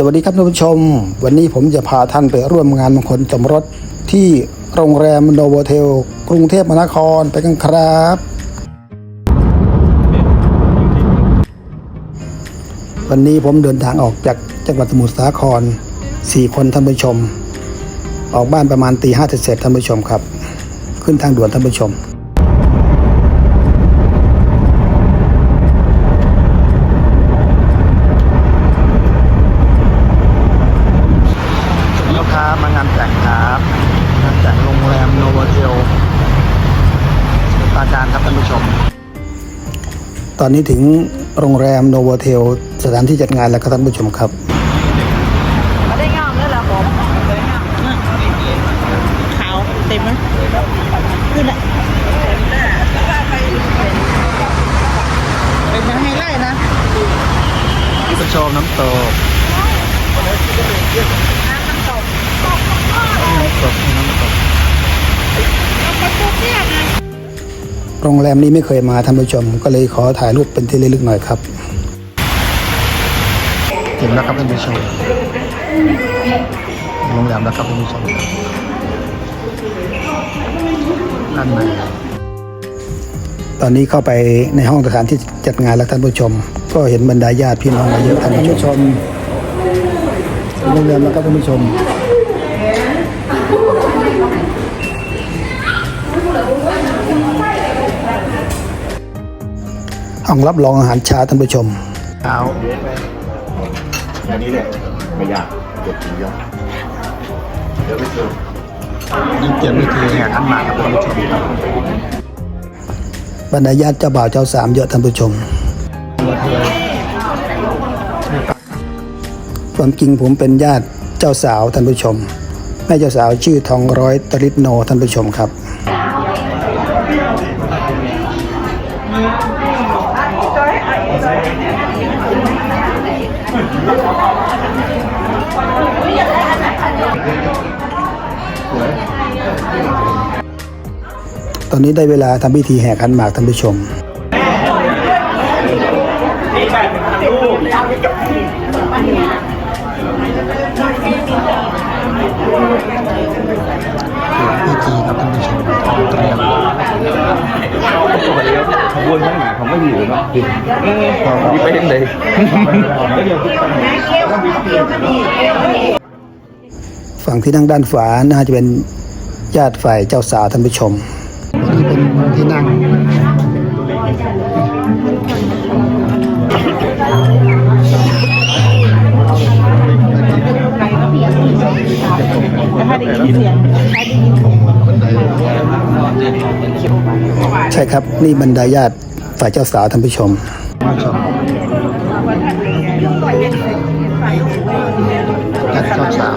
สวัสดีครับท่านผู้ชม วันนี้ผมจะพาท่านไปร่วมงานมงคลสมรสที่โรงแรมโนโวเทล กรุงเทพมหานครไปกันครับ วันนี้ผมเดินทางออกจากจังหวัดสมุทรสาคร 4 คนท่านผู้ชม ออกบ้านประมาณตีห้าเสร็จท่านผู้ชมครับ ขึ้นทางด่วนท่านผู้ชม ลูกค้ามางานแต่งครับงานแต่งโรงแรมโนโวเทลสมุทรปราการครับท่านผู้ชม ตอนนี้ถึงโรงแรมโนโวเทลสถานที่จัดงานแล้วครับท่านผู้ชมครับ ไม่ได้งามเลยล่ะผมขาวเต็มไหมขึ้นละเป็นยังไฮไลท์นะ ผู้ชมน้ำตกน้ำตกน้ำตก โรงแรมนี้ไม่เคยมาท่านผู้ชม ก็เลยขอถ่ายรูปเป็นที่ระลึกหน่อยครับถึงแล้วครับท่านผู้ชมโรงแรมแล้วครับท่านผู้ชมด้านในตอนนี้เข้าไปในห้องสถานที่จัดงานแล้วท่านผู้ชม ก็เห็นบรรดาญาติพี่น้องมาเยอะท่านผู้ชมโรงแรมแล้วครับท่านผู้ชม ห้องรับรองอาหารเช้าท่านผู้ชมเช้าอันนี้แหละไม่ยากกดถึงยอดเดี๋ยวไปเจอยิ่งเกียรติวิธีแห่ขันหมากครับท่านผู้ชมครับบรรดาญาติเจ้าบ่าวเจ้าสามเยอะท่านผู้ชมความจริงผมเป็นญาติเจ้าสาวท่านผู้ชมแม่เจ้าสาวชื่อทองร้อยตริศโนท่านผู้ชมครับ ตอนนี้ได้เวลาทำพิธีแห่ขันหมากท่านผู้ชม พิธีครับท่านผู้ชมเตรียมขบวนข้างหน้าเขาไม่อยู่เนาะนี่ไปยังไงฝั่งที่นั่งด้านฝาน่าจะเป็นญาติฝ่ายเจ้าสาวท่านผู้ชมนี่เป็นที่นั่ง ได้ยินเสียงได้ยินใช่ครับ นี่บรรดาญาติฝ่ายเจ้าสาวท่านผู้ชมญาติเจ้าสาว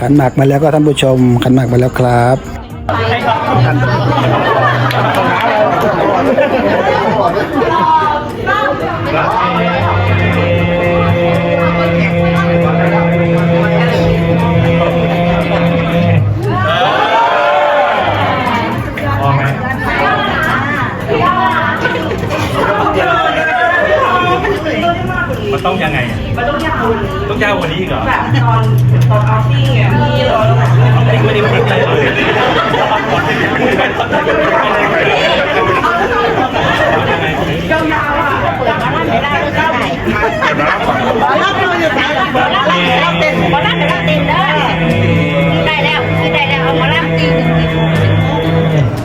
ขันหมากมาแล้วก็ท่านผู้ชม ขันหมากมาแล้วครับมันต้องยังไงอะมันต้องยาวต้องยาวกว่านี้อีกเหรอแบบตอน ตอนออฟฟี่อะมีรอแล้วแบบอันไม่ได้ไม่ได้เลยยาวๆอะเปิดมาแล้วไม่ได้ก็ได้บอลลับเราอยู่ไหนบอลลับเราเต้นบอลลับเต้นได้ได้แล้วได้แล้วเอาบอลลับตีหนึ่ง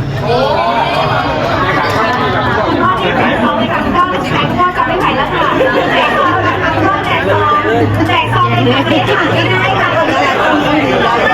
แจกซองให้ค่ะไม่ได้ค่ะ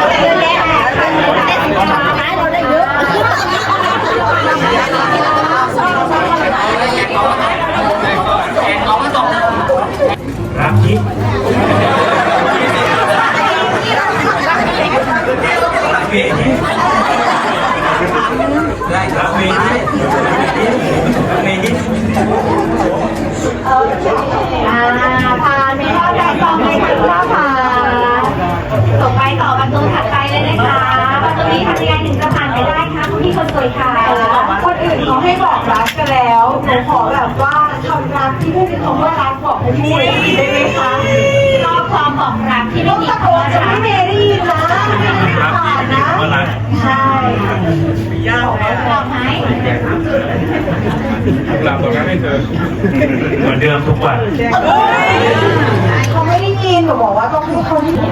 หลับตรงนั้นให้เธอเหมือนเดิมทุกวันเขาไม่ได้ยินหนูบอกว่าต้องให้เขาได้ยิน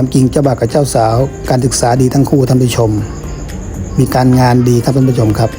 ความจริงเจ้าบ่าวกับเจ้าสาว การศึกษาดีทั้งคู่ท่านผู้ชม มีการงานดีครับท่านผู้ชมครับ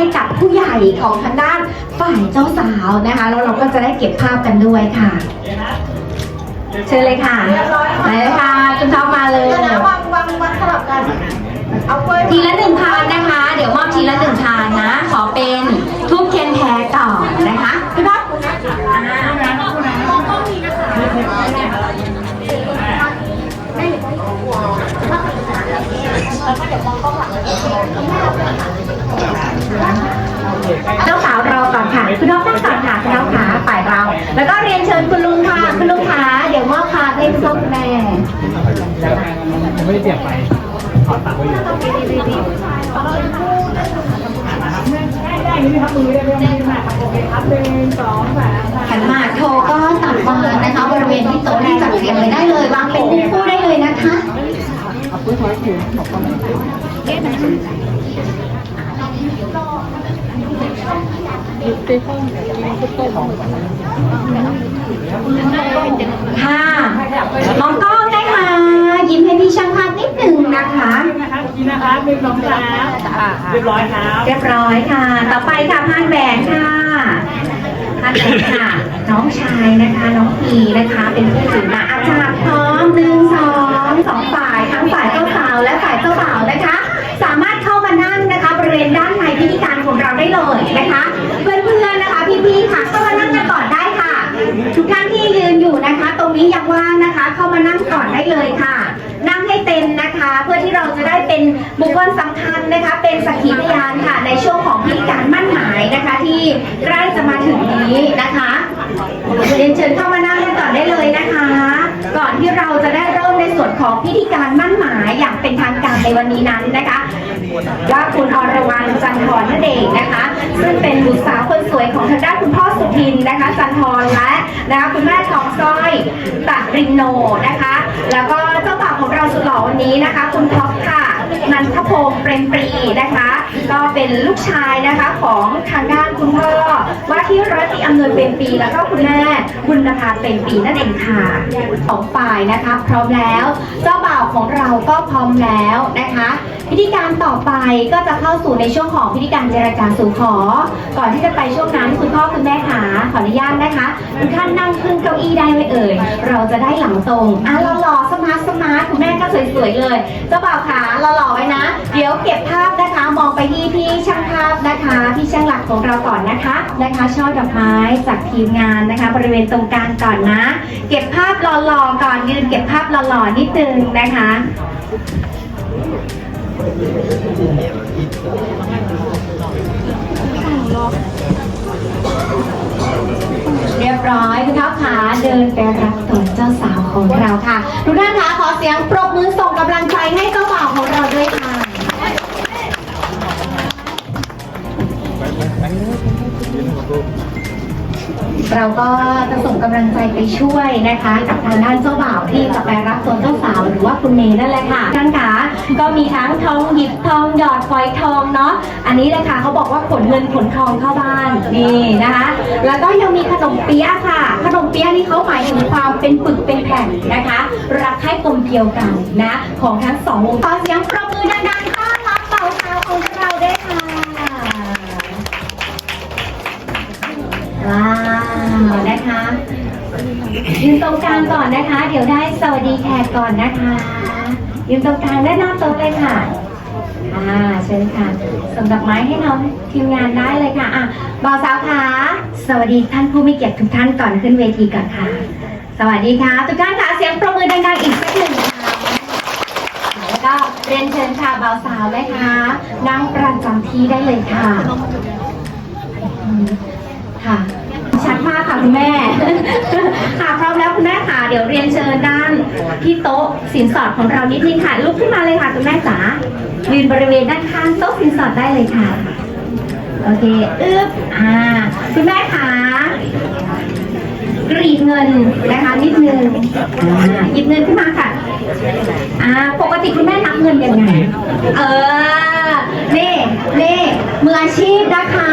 ให้กับผู้ใหญ่ของทางด้านฝ่ายเจ้าสาวนะคะแล้วเราก็จะได้เก็บภาพกันด้วยค่ะ เชิญเลยค่ะไปเลยค่ะคุณท็อปมาเลยนะวางวางวางสลับกันเอากล้วยทีละหนึ่งพานนะคะ เดี๋ยวมอบทีละหนึ่งพานนะ ขอเป็นทูบเทียนแท้ก่อนนะคะพี่ท็อปเเจ้าสาวรอก่อนค่ะคุณท็อปนั่งก่อนค่ะคุณท็อปขาฝ่ายเรา แล้วก็เรียนเชิญคุณลุงค่ะ คุณลุงขาเดี๋ยวมอบพานให้คุณส้มแม่ไม่ได้เปลี่ยนหมากโทก็ตัดวางนะคะ บริเวณที่โต๊ะที่จัดเรียงเลยได้เลยวางเป็นคู่ได้เลยนะคะ ค่ะมองกล้องได้ค่ะยิ้มให้พี่ช่างภาพนิดหนึ่งนะคะเรียบร้อยครับเรียบร้อยค่ะ ต่อไปค่ะพานแหวนค่ะพานแหวนค่ะ น้องชายนะคะ น้องพีนะคะ เป็นผู้ถือมาอาจารย์พร้อมหนึ่งสองสองฝ่ายทั้งฝ่ายเจ้าสาว และฝ่ายเจ้าบ่าวนะคะ สามารถเข้ามานั่งนะคะบริเวณด้านในพิธีการของเราได้เลยนะคะ เพื่อนๆนะคะพี่ๆค่ะเข้ามานั่งกันก่อนได้ค่ะ ทุกท่านที่ยืนอยู่นะคะ ตรงนี้ยังว่างนะคะ เข้ามานั่งก่อนได้เลยค่ะ นั่งให้เต็มนะคะ เพื่อที่เราจะได้เป็นบุคคลสำคัญนะคะ เป็นสักขีพยานค่ะ ในช่วงของพิธีการมั่นหมายนะคะ ที่ใกล้จะมาถึงนี้นะคะเรียนเชิญเข้ามานั่งกันก่อนได้เลยนะคะ ก่อนที่เราจะได้ ส่วนของพิธีการมั่นหมายอย่างเป็นทางการในวันนี้นั้นนะคะ ว่าคุณอรวรรณจันทร์นั่นเองนะคะ ซึ่งเป็นบุตรสาวคนสวยของทางด้านคุณพ่อสุทินนะคะ จันทร์และนะคะคุณแม่ทองสร้อยตะรินโนนะคะ แล้วก็เจ้าบ่าวของเราสุดหล่อวันนี้นะคะ คุณท็อปค่ะ นันทพงศ์เปรมปรีนะคะ ก็เป็นลูกชายนะคะของทางด้านคุณพ่อว่าที่รัติอำนวยเป็นปีแล้วก็คุณแม่บุญนภาเป็นปีนั่นเองค่ะสองฝ่ายนะคะ พร้อมแล้วเจ้าบ่าวของเราก็พร้อมแล้วนะคะพิธีการต่อไปก็จะเข้าสู่ในช่วงของพิธีการเจรจาสู่ขอ ก่อนที่จะไปช่วงนั้นคุณพ่อคุณแม่ขาขออนุญาตนะคะทุกท่านนั่งขึ้นเก้าอี้ได้ไหมเอ่ย เราจะได้หลังตรงอะหล่อๆสมาร์ทสมาร์ทคุณแม่ก็สวยๆเลย เจ้าบ่าวขาหล่อๆไว้นะ เดี๋ยวเก็บภาพนะคะ มองไปที่พี่ช่างภาพนะคะพี่ช่างหลักของเราก่อนนะคะนะคะช่อดอกไม้จากทีมงานนะคะ บริเวณตรงกลางก่อนนะ เก็บภาพหล่อๆก่อนยืนเก็บภาพหล่อๆนิดนึงนะคะ เรียบร้อยคุณท็อปขาเดินไปรับตัวเจ้าสาวของเราค่ะทุกท่านคะขอเสียงปรบมือส่งกำลังใจให้เจ้าบ่าวของเราด้วยค่ะ เราก็จะส่งกำลังใจไปช่วยนะคะ กับทางด้านเจ้าบ่าวที่จะไปรับตัวเจ้าสาวหรือว่าคุณเมย์นั่นแหละค่ะท่านคะก็มีทั้งทองหยิบทองหยอดฝอยทองเนาะอันนี้เลยค่ะเขาบอกว่าขนเงินขนทองเข้าบ้านนี่นะคะ แล้วก็ยังมีขนมเปี๊ยะค่ะ ขนมเปี๊ยะนี่เขาหมายถึงความเป็นปึกเป็นแผ่นนะคะ รักให้กลมเกลียวกันนะของทั้งสองวงขอเสียงปรบมือดังๆต้อนรับเป่าสาวของเราด้วยค่ะว้า นะคะยืนตรงกลางก่อนนะคะ เดี๋ยวได้สวัสดีแขกก่อนนะคะยืนตรงกลางด้านหน้าโต๊ะเลยค่ะอ่าเชิญค่ะส่งดอกไม้ให้น้องทีมงานได้เลยค่ะอะบ่าวสาวขาสวัสดีท่านผู้มีเกียรติทุกท่านก่อนขึ้นเวทีก่อนค่ะ สวัสดีค่ะทุกท่านค่ะเสียงปรบมือดังๆอีกสักหนึ่งค่ะแล้วก็เรียนเชิญค่ะบ่าวสาวนะคะนั่งประจำที่ได้เลยค่ะค่ะ มากค่ะคุณแม่ ค่ะพร้อมแล้วคุณแม่ค่ะ เดี๋ยวเรียนเชิญด้านที่โต๊ะสินสอดของเรานิดนึงค่ะ ลุกขึ้นมาเลยค่ะคุณแม่จ๋า ยืนบริเวณด้านข้างโต๊ะสินสอดได้เลยค่ะ โอเค อึ๊บ อ่า คุณแม่ค่ะกรีดเงินนะคะนิดนึงอ่าหยิบเงินขึ้นมาค่ะ อ่า ปกติคุณแม่นับเงินยังไง เออ นี่นี่มืออาชีพนะคะ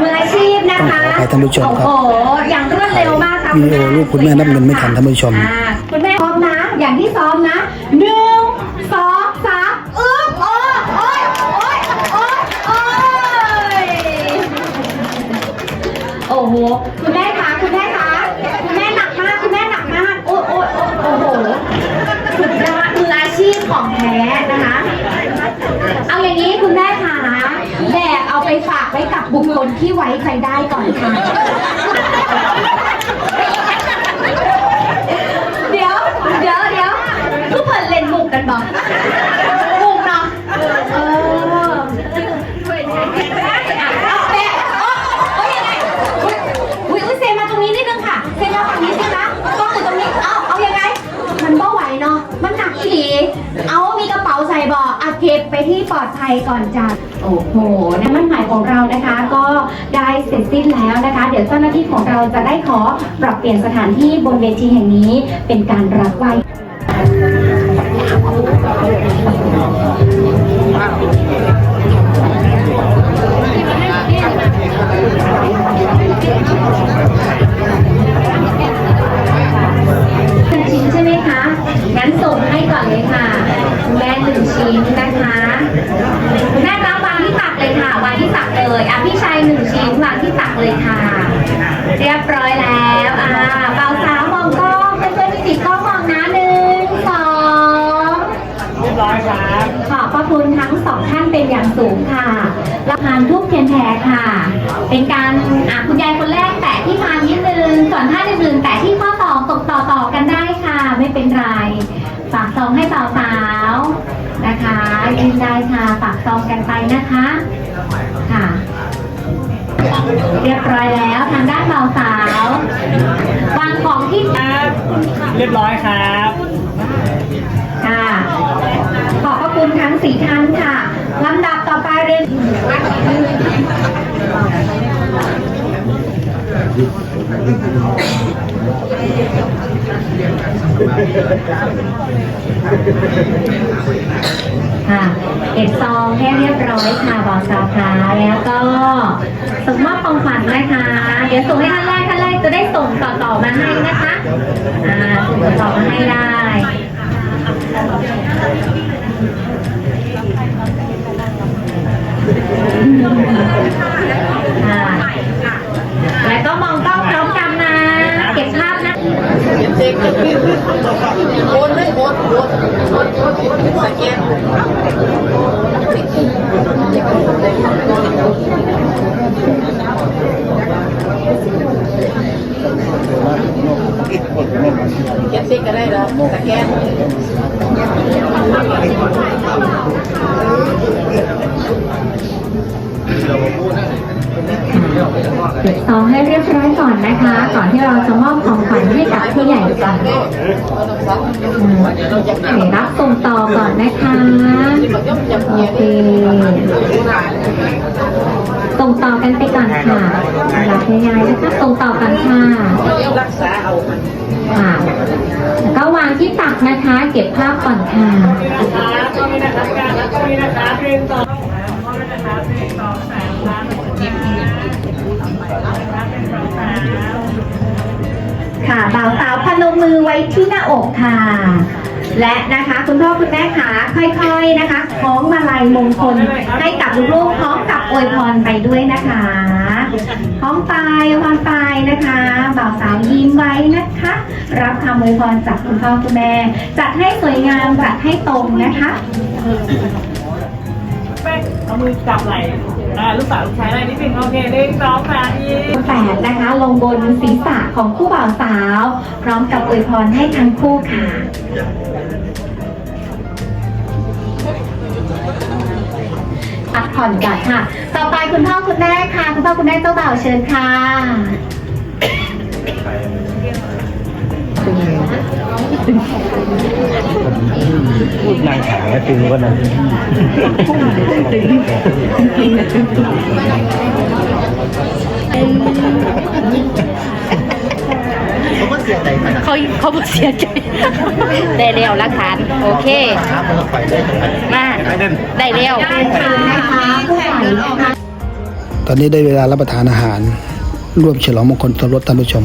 มืออาชีพนะคะขอให้ท่านผู้ชมครับ โอ้โหอย่างรวดเร็วมากค่ะวิดีโอลูกคุณแม่นับเงินไม่ทันท่านผู้ชม อ่าคุณแม่พร้อมนะ อย่างที่ซ้อมนะหนึ่งสองสามอึ๊บโอ้โอ้ยโอ้ยโอ้ยโอ้ยโอ้โหคุณแม่คะคุณแม่คะคุณแม่หนักมากคุณแม่หนักมากโอ้ยโอ้ยโอ้ยโอ้โห สุดยอดมืออาชีพของแท้ นี้คุณแม่คะแบกเอาไปฝากไว้กับบุคคลที่ไว้ใจได้ก่อนค่ะ เดี๋ยว เดี๋ยวเดี๋ยวทุกคนเล่นมุกกันบอกมุกเนาะเอออะเอาแบกโอ้โอ้ยยังไงอุ้ยอุ้ยอุ้ยเซมาตรงนี้นิดนึงค่ะ เซมาฝั่งนี้ใช่ไหมกล้องอยู่ตรงนี้ เอาเอายังไง มันบ่ไหวเนาะ มันหนักอีหลีเอามีกระเป๋าใส่บอกอะ เก็บไปที่ปลอดภัยก่อนจากโอ้โหน้ำมันหมายของเรานะคะ ก็ได้เสร็จสิ้นแล้วนะคะ เดี๋ยวเจ้าหน้าที่ของเราจะได้ขอปรับเปลี่ยนสถานที่บนเวทีแห่งนี้เป็นการรับไหว้ งั้นส่งให้ก่อนเลยค่ะคุณแม่หนึ่งชิ้นนะคะคุณแม่รับวางที่ตักเลยค่ะวางที่ตักเลยอะพี่ชายหนึ่งชิ้นวางที่ตักเลยค่ะ เรียบร้อยแล้วอ่าเบาสาวมองกล้องเพื่อนๆที่ติดกล้องมองนะหนึ่งสองเรียบร้อยครับขอบพระคุณทั้งสองท่านเป็นอย่างสูงค่ะรับทานทุกเทียนแพรค่ะ เป็นการอะคุณยายคนแรกแตะที่พานนิดนึงส่วนท่านอื่นๆ นไปนะคะ ค่ะ เรียบร้อยแล้วทางด้านเบาสาววางของที่เรียบร้อยครับ ค่ะ ขอบพระคุณทั้งสี่ท่านค่ะลำดับต่อไปเรียน ค่ะ เก็บซองให้เรียบร้อยค่ะบอกสาวขาแล้วก็ส่งมอบของขวัญนะคะ เดี๋ยวส่งให้ท่านแรกท่านแรกจะได้ส่งต่อๆมาให้นะคะอ่าส่งต่อมาให้ได้แล้วก็มองกล้องพร้อมกันนะ เก็บภาพนะ Dạ xin cái đây rồi, dạ, cả kem ก็บซองให้เรียบร้อยก่อนนะคะ ก่อนที่เราจะมอบของขวัญให้กับผู้ใหญ่กันเดี๋ยวรับส่งต่อก่อนนะคะโอเคส่งต่อกันไปก่อนค่ะหลับง่ายๆนะคะส่งต่อกันค่ะค่ะแล้วก็วางที่ตักนะคะ เก็บภาพก่อนค่ะค่ะ บ่าวสาวพนมมือไว้ที่หน้าอกค่ะ และนะคะคุณพ่อคุณแม่ขาค่อยๆนะคะคล้องมาลัยมงคลให้กับลูกๆพร้อมกับอวยพรไปด้วยนะคะคล้องไปวยพรไปนะคะบ่าวสาวยิ้มไว้นะคะ รับคำอวยพรจากคุณพ่อคุณแม่ จัดให้สวยงามจัดให้ตรงนะคะเอามือจับไหล่ อ่าลูกสาวลูกชายได้นิดนึงโอเคหนึ่งสองสามยิ้มแปดนะคะ ลงบนศีรษะของคู่บ่าวสาว พร้อมกับอวยพรให้ทั้งคู่ค่ะ พักผ่อนก่อนค่ะ ต่อไปคุณพ่อคุณแม่ค่ะ คุณพ่อคุณแม่เจ้าบ่าวเชิญค่ะ พูดนางขายตึงก็นั้นเขาเขาบอกเสียใจได้แล้วหลักฐานโอเคมาได้แล้วนะคะผู้ใหญ่นะคะตอนนี้ได้เวลารับประทานอาหาร ร่วมฉลองมงคลสมรสท่านผู้ชม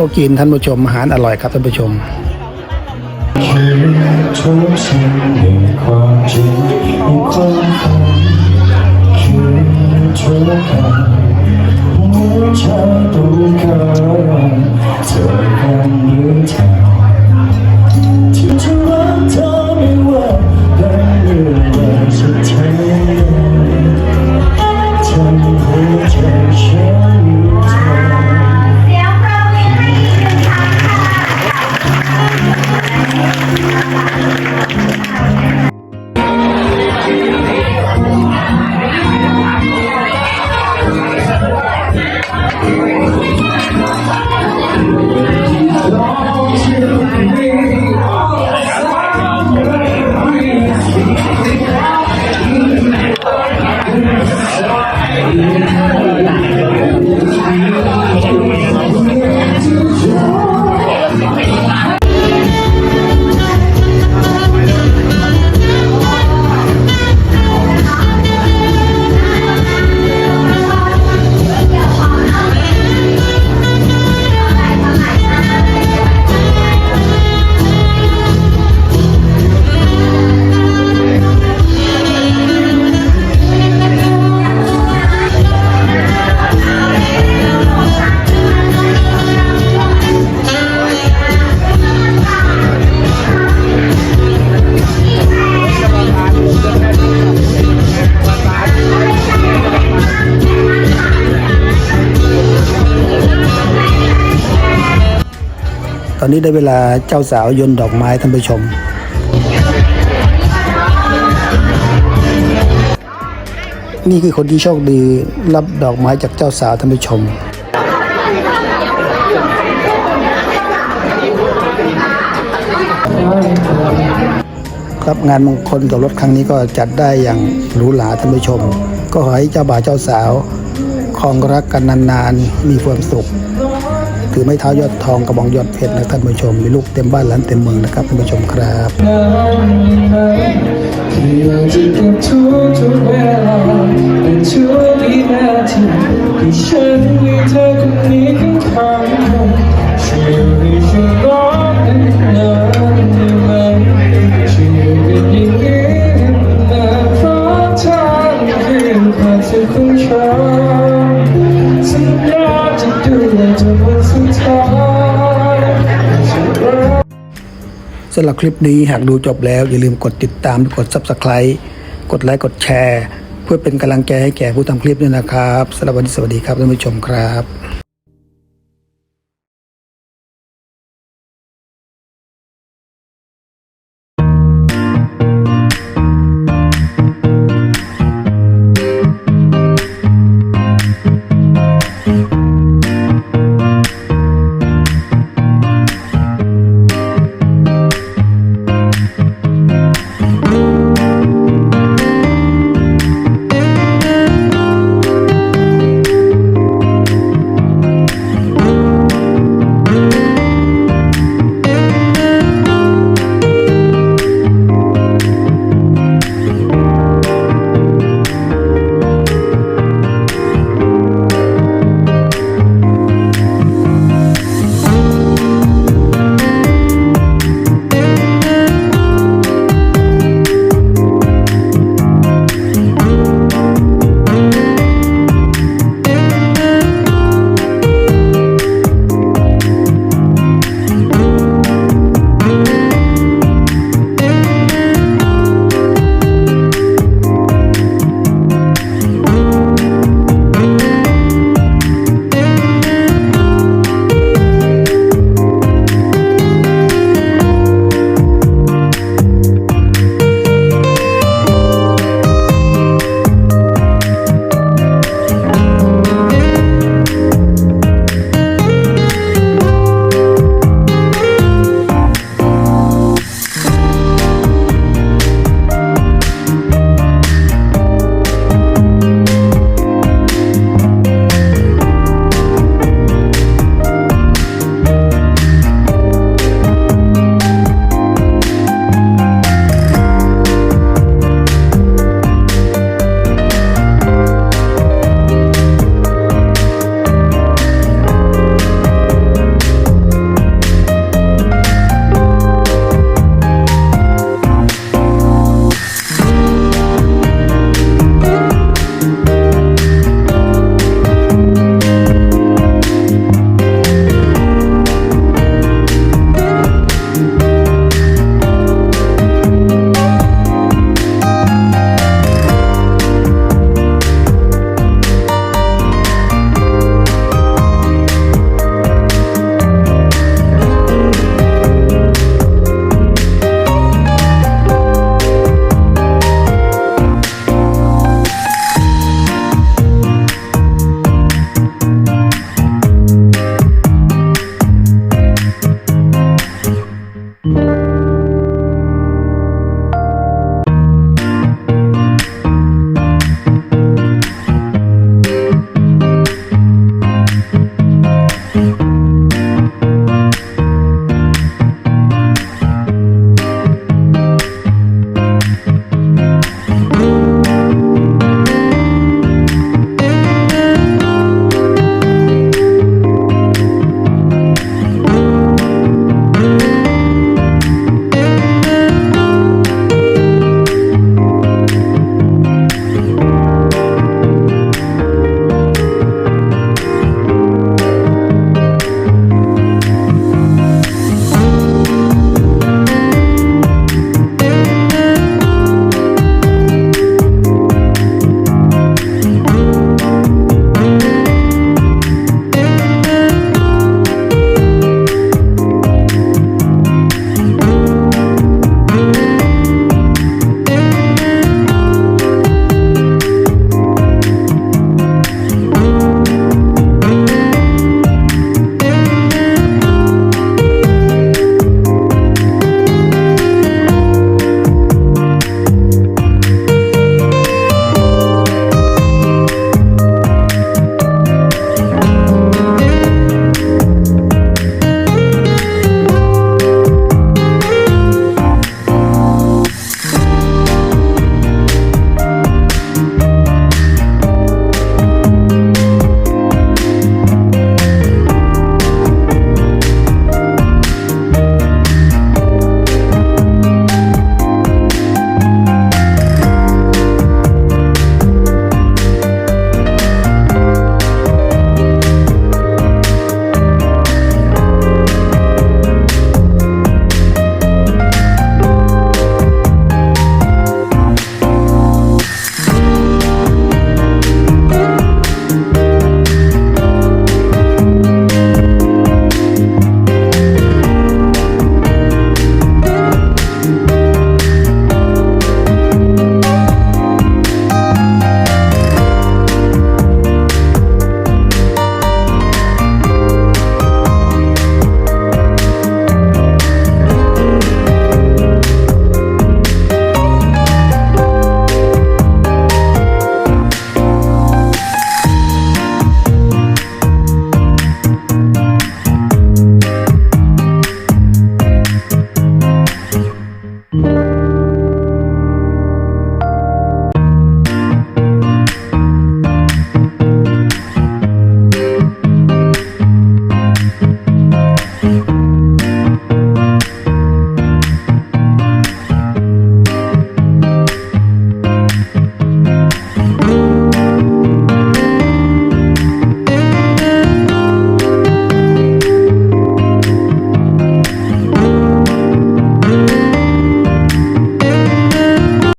ต๊ะจีนท่านผู้ชมอาหารอร่อยครับท่านผู้ชมทุกสิ่งมีความจริงมีความฝันคือทุกอย่างหัวใจต้องการเธอคนนี้เธอ อนนี้ได้เวลาเจ้าสาวยนดอกไม้ท่านผู้ชม นี่คือคนที่โชคดีรับดอกไม้จากเจ้าสาวท่านผู้ชม ครับงานมงคลสมรสครั้งนี้ก็จัดได้อย่างหรูหราท่านผู้ชม ก็ขอให้เจ้าบ่าวเจ้าสาวคองรักกันนานๆ มีความสุข ถือไม้เท้ายอดทองกระบองยอดเพชรนะท่านผู้ชมมีลูกเต็มบ้านหลานเต็มเมืองนะครับท่านผู้ชมครับำหรับคลิปนี้หากดูจบแล้ว อย่าลืมกดติดตามกด Subscribe กดไลค์กดแชร์ เพื่อเป็นกำลังใจให้แก่ผู้ทำคลิปด้วยนะครับสำหรับวันนี้สวัสดีครับท่านผู้ชมครับ